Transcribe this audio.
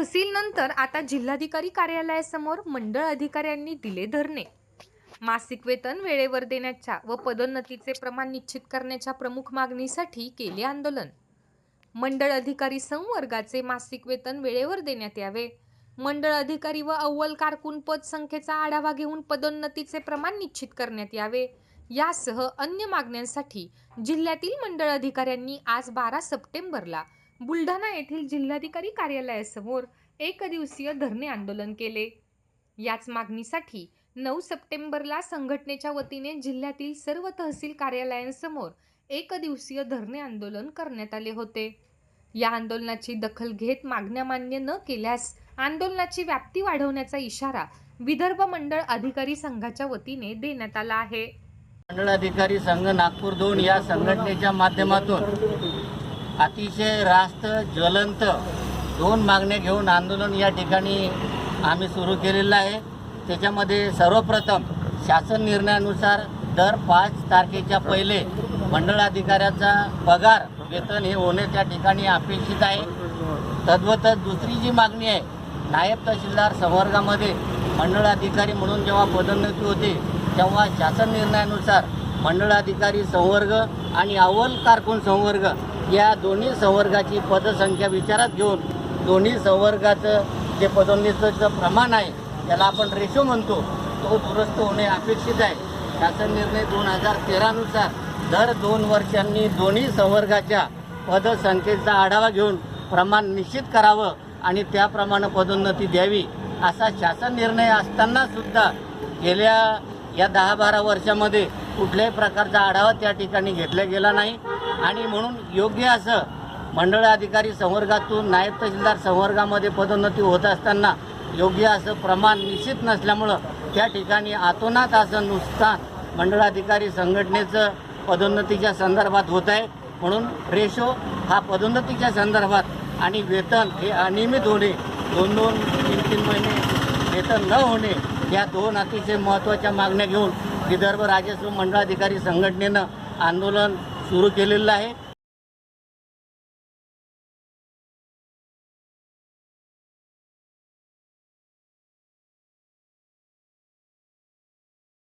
तहसील नंतर आता जिल्हाधिकारी कार्यालयासमोर मंडळ अधिकाऱ्यांनी दिले धरणे. मासिक वेतन वेळेवर देण्याच्या व पदोन्नतीचे प्रमाण निश्चित करण्याच्या प्रमुख मागणीसाठी केले आंदोलन. मंडळ अधिकारी संवर्गाचे मासिक वेतन वेळेवर देण्यात यावे. मंडळ अधिकारी व अव्वल कारकून पद संख्येचा आढावा घेऊन पदोन्नतीचे प्रमाण निश्चित करण्यात यावे. यासह अन्य मागण्यांसाठी जिल्ह्यातील मंडळ अधिकाऱ्यांनी आज बारा सप्टेंबरला बुलढाणा येथील जिल्हाधिकारी कार्यालयासमोर एक दिवसीय धरणे आंदोलन केले. याच मागणीसाठी नऊ सप्टेंबरला संघटनेच्या वतीने जिल्ह्यातील सर्व तहसील कार्यालयांसमोर एक दिवसीय धरणे आंदोलन करण्यात आले होते. या आंदोलनाची दखल घेत मागण्या मान्य न केल्यास आंदोलनाची व्याप्ती वाढवण्याचा इशारा विदर्भ मंडळ अधिकारी संघाच्या वतीने देण्यात आला आहे. मंडळ अधिकारी संघ नागपूर दोन या संघटनेच्या माध्यमातून अतिशय रास्त ज्वलंत दोन मागण्या घेऊन आंदोलन या ठिकाणी आम्ही सुरू केलेलं आहे. त्याच्यामध्ये सर्वप्रथम शासन निर्णयानुसार दर पाच तारखेच्या पहिले मंडळ अधिकाऱ्याचा पगार वेतन हे होणे त्या ठिकाणी अपेक्षित आहे. तद्वतच दुसरी जी मागणी आहे नायब तहसीलदार संवर्गामध्ये मंडळ अधिकारी म्हणून जेव्हा पदोन्नती होते तेव्हा शासन निर्णयानुसार मंडळाधिकारी संवर्ग आणि अव्वल कारकून संवर्ग या दोन्ही संवर्गाची पदसंख्या विचारात घेऊन दोन्ही संवर्गाचं जे पदोन्नतीचं प्रमाण आहे त्याला आपण रेशो म्हणतो. तो दुरुस्त होणे अपेक्षित आहे. शासन निर्णय दोन हजार तेरानुसार दर दोन वर्षांनी दोन्ही संवर्गाच्या पदसंख्येचा आढावा घेऊन प्रमाण निश्चित करावं आणि त्याप्रमाणे पदोन्नती द्यावी असा शासन निर्णय असताना सुद्धा गेल्या या दहा बारा वर्षामध्ये कुठल्याही प्रकारचा आढावा त्या ठिकाणी घेतला गेला नाही. आणि म्हणून योग्य असं मंडळ अधिकारी संवर्गातून नायब तहसीलदार संवर्गामध्ये पदोन्नती होत असताना योग्य असं प्रमाण निश्चित नसल्यामुळं त्या ठिकाणी आतोनात असं नुकसान मंडळ अधिकारी संघटनेचं पदोन्नतीच्या संदर्भात होत आहे. म्हणून रेशो हा पदोन्नतीच्या संदर्भात आणि वेतन हे अनियमित होणे दोन दोन तीन तीन महिने वेतन न होणे या दोन अतिशय महत्त्वाच्या मागण्या घेऊन विदर्भ राजस्व मंडळाधिकारी संघटनेनं आंदोलन सुरू केलेलं आहे.